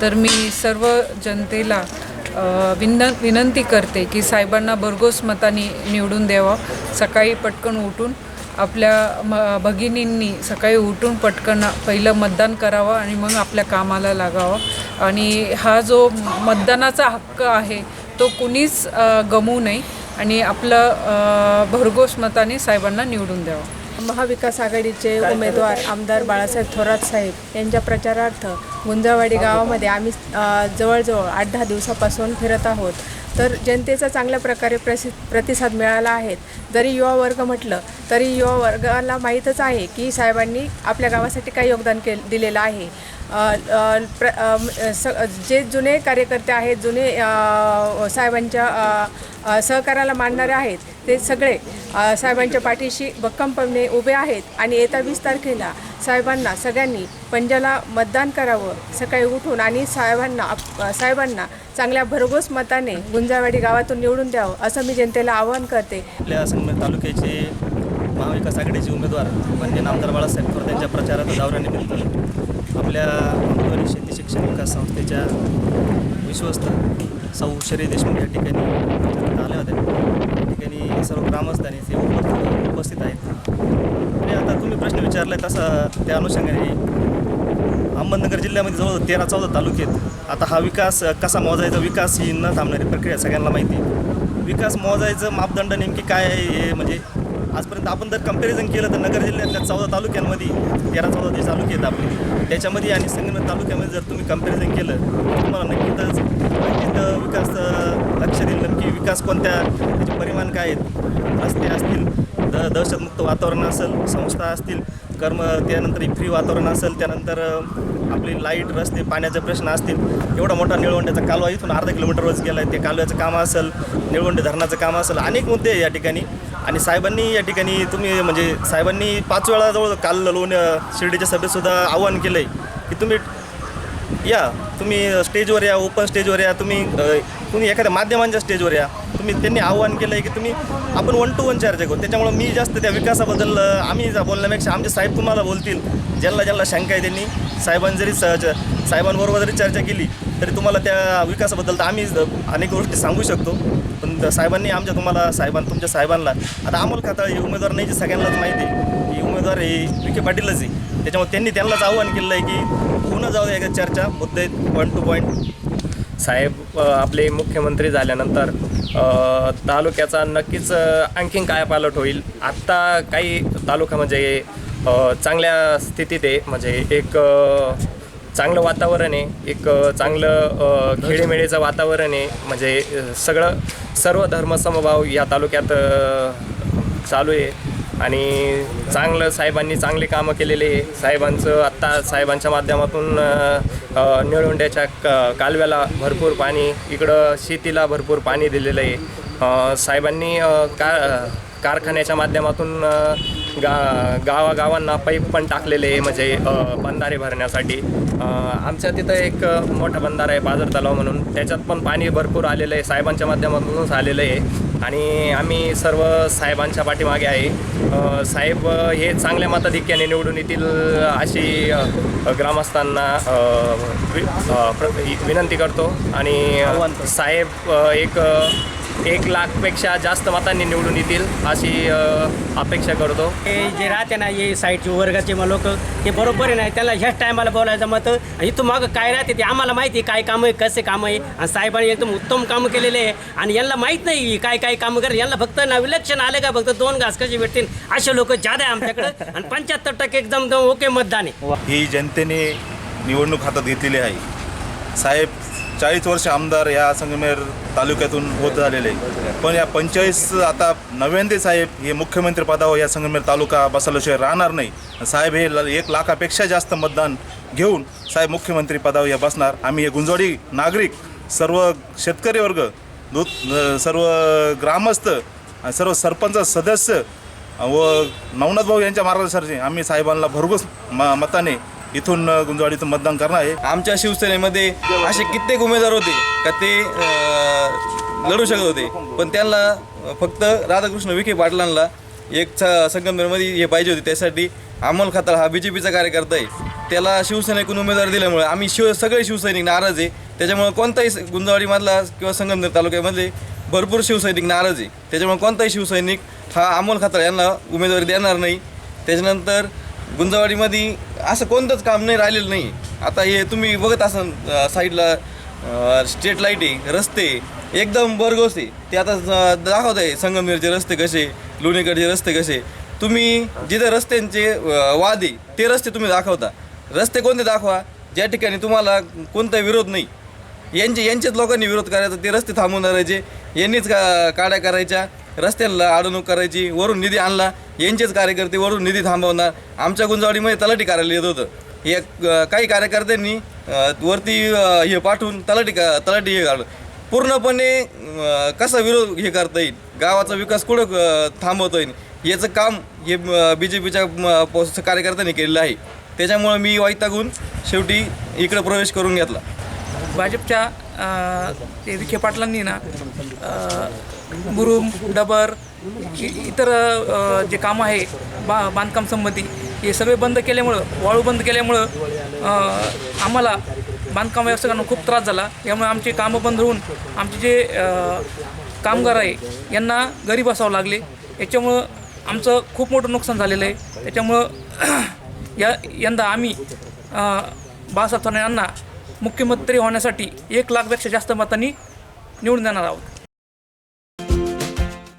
तर मी सर्व जनतेला विन विनंती करते की साहेबांना भरघोस मताने निवडून द्यावं. सकाळी पटकन उठून आपल्या म भगिनींनी सकाळी उठून पटकन पहिलं मतदान करावं आणि मग आपल्या कामाला लागावं. आणि हा जो मतदानाचा हक्क आहे तो कुणीच गमू गमवू नये आणि आपलं भरघोस मताने साहेबांना निवडून द्यावं. महाविकास आघाडीचे उमेदवार आमदार बाळासाहेब थोरात साहेब यांच्या प्रचारार्थ गुंजावाडी गावामध्ये आम्ही जवळजवळ आठ दहा दिवसापासून फिरत आहोत. तर जनतेचा चांगल्या प्रकारे प्रसि प्रतिसाद मिळाला आहे. जरी युवा वर्ग म्हटलं तरी युवा वर्गाला माहीतच आहे की साहेबांनी आपल्या गावासाठी काय योगदान के दिलेलं आहे. प्र स जे जुने कार्यकर्ते आहेत जुने साहेबांच्या सहकाराला मानणारे आहेत ते सगळे साहेबांच्या पाठीशी भक्कमपणे उभे आहेत आणि येत्या वीस तारखेला साहेबांना सगळ्यांनी पंजाला मतदान करावं सकाळी उठून आणि साहेबांना आप- साहेबांना चांगल्या भरघोस मताने गुंजावाडी गावातून निवडून द्यावं असं मी जनतेला आवाहन करते. आपल्या संगमेर तालुक्याचे महाविकास आघाडीचे उमेदवार म्हणजे नामदार बाळासाहेब थोरात यांच्या प्रचाराच्या दौऱ्यानिमित्त आपल्या शेती शिक्षण विकास संस्थेच्या विश्वस्त सौ शरी देशमुख या ठिकाणी आल्या होत्या. या ठिकाणी सर्व ग्रामस्थाने ते उपस्थित उपस्थित आहेत. आणि आता तुम्ही प्रश्न विचारला तसा त्या अनुषंगाने अहमदनगर जिल्ह्यामध्ये जवळ तेरा चौदा तालुके आहेत आता हा विकास कसा मोजायचा? विकास ही न थांबणारी प्रक्रिया सगळ्यांना माहिती आहे. विकास मोजायचं मापदंड नेमकी काय आहे? हे म्हणजे आजपर्यंत आपण जर कंपॅरिझन केलं तर नगर जिल्ह्यातल्या चौदा तालुक्यांमध्ये तेरा चौदा जे तालुके आहेत आपले त्याच्यामध्ये आणि संगमनेर तालुक्यामध्ये जर तुम्ही कंपॅरिझन केलं तर तुम्हाला नक्कीच तिथं विकास लक्ष देईल. नक्की विकास कोणत्या त्याचे परिमाण काय आहेत रस्ते असतील द दहशतमुक्त वातावरण असेल संस्था असतील कर्म त्यानंतर फ्री वातावरण असेल त्यानंतर आपली लाइट रस्ते पाण्याचे प्रश्न असतील एवढा मोठा निळवंड्याचा कालवा इथून अर्धा किलोमीटरवरच गेला आहे ते कालव्याचं काम असेल निळवंडे धरणाचं काम असेल अनेक मुद्दे आहे या ठिकाणी. आणि साहेबांनी या ठिकाणी तुम्ही म्हणजे साहेबांनी पाच वेळा जवळ काल लोण शिर्डीच्या सभेतसुद्धा आवाहन केलं आहे की तुम्ही या तुम्ही स्टेजवर या ओपन स्टेजवर या तुम्ही कुणी तुम्ही एखाद्या माध्यमांच्या स्टेजवर या. तुम्ही त्यांनी आव्हान केलं आहे की तुम्ही आपण वन टू वन चर्चा करू त्याच्यामुळं मी जास्त त्या विकासाबद्दल आम्ही बोलण्यापेक्षा आमचे साहेब तुम्हाला बोलतील. ज्यांना ज्यांना शंका आहे त्यांनी साहेबांनी जरी स च- साहेबांबरोबर जरी चर्चा केली तरी तुम्हाला त्या विकासाबद्दल तर आम्ही अनेक गोष्टी सांगू शकतो. पण साहेबांनी आमच्या तुम्हाला साहेबां तुमच्या साहेबांना आता अमोल खाताळ हे उमेदवार नाही जे सगळ्यांनाच माहिती आहे. की उमेदवार हे विखे पाटीलच आहे. त्याच्यामुळे त्यांनी त्यांनाच आव्हान केलं आहे की पूर्ण जाऊ द्या चर्चा. मुद्दे पॉईंट टू पॉईंट साहेब आपले मुख्यमंत्री झाल्यानंतर तालुक्याचा नक्कीच आणखीन काय पालट होईल? आत्ता काही तालुका म्हणजे चांगल्या स्थितीत आहे. म्हणजे एक चांगलं वातावरण आहे. एक चांगलं खेळीमेळीचं वातावरण आहे. म्हणजे सगळं सर्व धर्मसमभाव या तालुक्यात चालू आहे. आणि चांगलं साहेबांनी चांगले कामं केलेले आहे. साहेबांचं आत्ता साहेबांच्या माध्यमातून निळवंड्याच्या क कालव्याला भरपूर पाणी इकडं शेतीला भरपूर पाणी दिलेलं आहे. साहेबांनी का कारखान्याच्या माध्यमातून गा गावागावांना पाईप पण टाकलेले आहे म्हणजे बंधारे भरण्यासाठी. आमच्या तिथं एक मोठा बंधारा आहे पाझर तलाव म्हणून. त्याच्यात पण पाणी भरपूर आलेलं आहे साहेबांच्या माध्यमातूनच आलेलं आहे. आणि आम्ही सर्व साहेबांच्या पाठीमागे आहे. साहेब हे चांगल्या मताधिक्याने निवडून येतील अशी ग्रामस्थांना विनंती करतो. आणि साहेब एक एक लाखपेक्षा जास्त मतांनी निवडून येतील अशी अपेक्षा करतो. हे जे राहते ना हे साईडचे वर्गाचे मग लोक ते बरोबर आहे ना त्याला ह्याच टायमाला बोलायचं मत इथून मागं काय राहते ते आम्हाला माहिती आहे काय कामं आहे कसे कामं आहे. आणि साहेबांनी एकदम उत्तम कामं केलेले आहे. आणि यांना माहीत नाही काय काय कामं करत यांना फक्त ना विलक्षण आले का फक्त दोन घास कसे भेटतील असे लोक जादा आहे आमच्याकडं. आणि पंच्याहत्तर टक्के एकदम एकदम ओके मतदान आहे. ही जनतेने निवडणूक हातात घेतलेली आहे. साहेब चाळीस वर्ष आमदार या संगमेर तालुक्यातून होत झालेले. पण या पंचेचाळीस आता नव्यांदे साहेब हे मुख्यमंत्री पदावर या संगमेर तालुका बसायल्याशिवाय राहणार नाही. साहेब हे ल- एक लाखापेक्षा जास्त मतदान घेऊन साहेब मुख्यमंत्री पदावर या बसणार. आम्ही हे गुंजवाडी नागरिक सर्व शेतकरी वर्ग दूध सर्व ग्रामस्थ सर्व सरपंच सदस्य व नवनाथ भाऊ यांच्या मार्गदर्शनाने आम्ही साहेबांना भरघोस म मताने इथून अ, गुंजवाडीतून मतदान करणार आहे. आमच्या शिवसेनेमध्ये असे कित्येक उमेदवार होते का ते लढू शकत होते. पण त्यांना फक्त राधाकृष्ण विखे पाटलांना एक संगमनेरमध्ये हे पाहिजे होते. त्यासाठी अमोल खताळ हा बी जे पीचा कार्यकर्ता आहे. त्याला शिवसेनेकडून उमेदवार दिल्यामुळे आम्ही शिव सगळे शिवसैनिक नाराज आहे. त्याच्यामुळे कोणताही गुंजवाडीमधला किंवा संगमनेर तालुक्यामधले भरपूर शिवसैनिक नाराज आहे. त्याच्यामुळे कोणताही शिवसैनिक हा अमोल खताळ यांना उमेदवारी देणार नाही. त्याच्यानंतर गुंजवाडीमध्ये असं कोणतंच काम नाही राहिलेलं नाही. आता हे तुम्ही बघत असाल साईडला स्ट्रीट लाइट आहे रस्ते एकदम बरगोस आहे. ते आता दाखवत आहे संगमनेरचे रस्ते कसे लोणीकडचे रस्ते कसे. तुम्ही जिथे रस्त्यांचे वाद आहे ते रस्ते तुम्ही दाखवता. रस्ते कोणते दाखवा ज्या ठिकाणी तुम्हाला कोणता विरोध नाही. यांचे यांचेच लोकांनी विरोध करायचा ते रस्ते थांबवून धरायचे यांनीच का काड्या करायच्या. रस्त्याला अडवणूक करायची वरून निधी आणला यांचेच कार्यकर्ते वरून निधी थांबवणार. आमच्या गुंजवाडीमध्ये तलाठी कार्यालय येत होतं. हे काही कार्यकर्त्यांनी वरती हे पाठवून तलाठी का तलाठी हे काढलं. पूर्णपणे कसा विरोध हे करता येईल? गावाचा विकास कुठं थांबवता येईल? याचं काम हे बी जे पीच्या कार्यकर्त्यांनी केलेलं आहे. त्याच्यामुळं मी वैतागून शेवटी इकडं प्रवेश करून घेतला. भाजपच्या ते विखे पाटलांनी ना बुरुम मुरुम डबर इतर जे काम आहे बा बांधकाम संबंधी हे सगळे बंद केल्यामुळं वाळू बंद केल्यामुळं आम्हाला बांधकाम व्यावसायिकांना खूप त्रास झाला. यामुळे आमचे कामं बंद होऊन आमचे जे कामगार आहे यांना घरी बसावं लागले. याच्यामुळं आमचं खूप मोठं नुकसान झालेलं आहे. त्याच्यामुळं या यंदा आम्ही बाळासाहेब ठाकरे यांना मुख्यमंत्री होण्यासाठी एक लाखपेक्षा जास्त मतांनी निवडून देणार आहोत.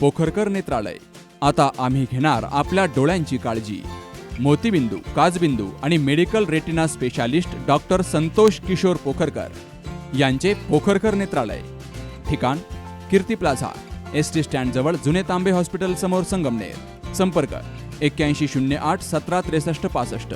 पोखरकर नेत्रालय. आता आम्ही घेणार आपल्या डोळ्यांची काळजी. मोतीबिंदू काजबिंदू आणि medical retina specialist doctor Santosh Kishor Pokharkar यांचे पोखरकर नेत्रालय. ठिकाण कीर्ती प्लाझा एस टी स्टँडजवळ जुने तांबे हॉस्पिटल समोर संगमनेर. संपर्क एक्क्याऐंशी शून्य आठ सतरा त्रेसष्ट पासष्ट.